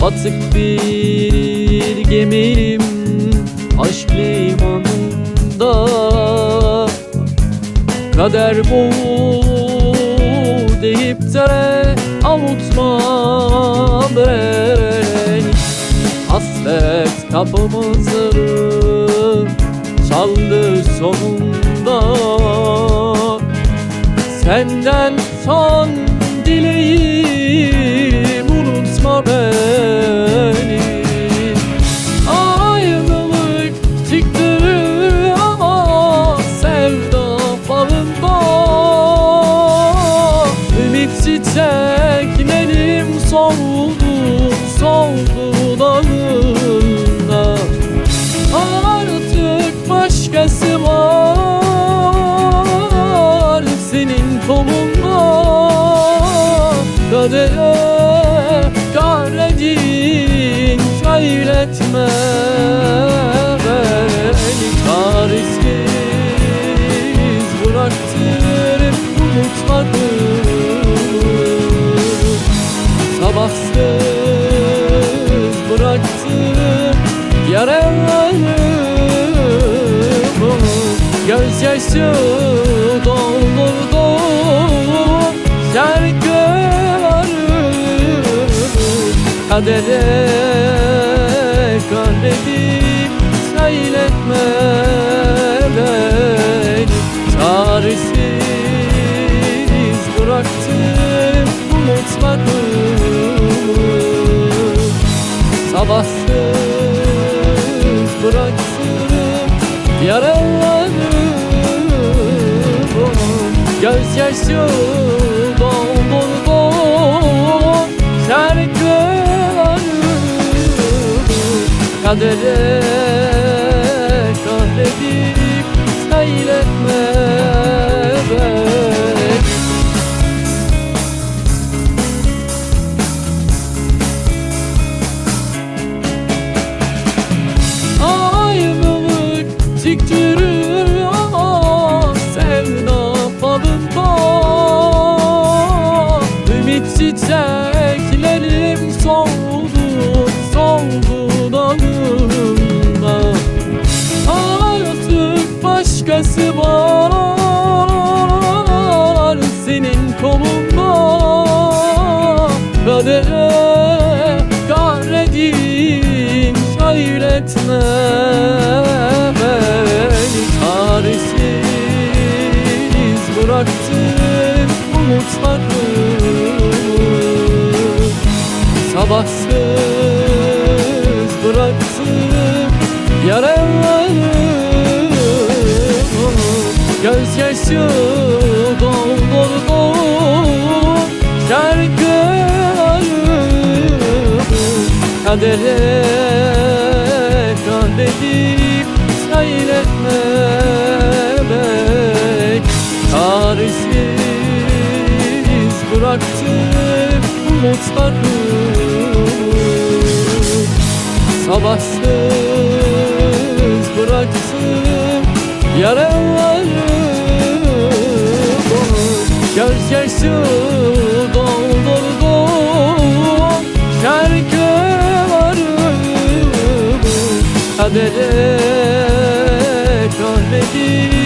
Batık bir gemiyim Aşk limanında. Kader bu deyip de avutma beni. Hasret kapımızı çaldı sonunda. Senden son kolunda Kadere kahredin söyletme Beni çaresiz bıraktın unutmadım. Sabahsız bıraktım yaralarımı Gözyaşı doldurdu Kadere kahredip söyletme beni Çaresiz bıraktım unutmadım Sabahsız bıraktım yaralarımı. Gözyaşı Kadere kahredip söyletme söyletme beni Çaresiz bıraktın umutlarımı Sabahsız bıraktım yaralarımı Gözyaşı doldurdu şarkılarımı Kadere Çaresiz bıraktım umutlarımı Sabahsız bıraktım yaralarımı Gözyaşı doldurdu şarkılarımı Kadere kahredip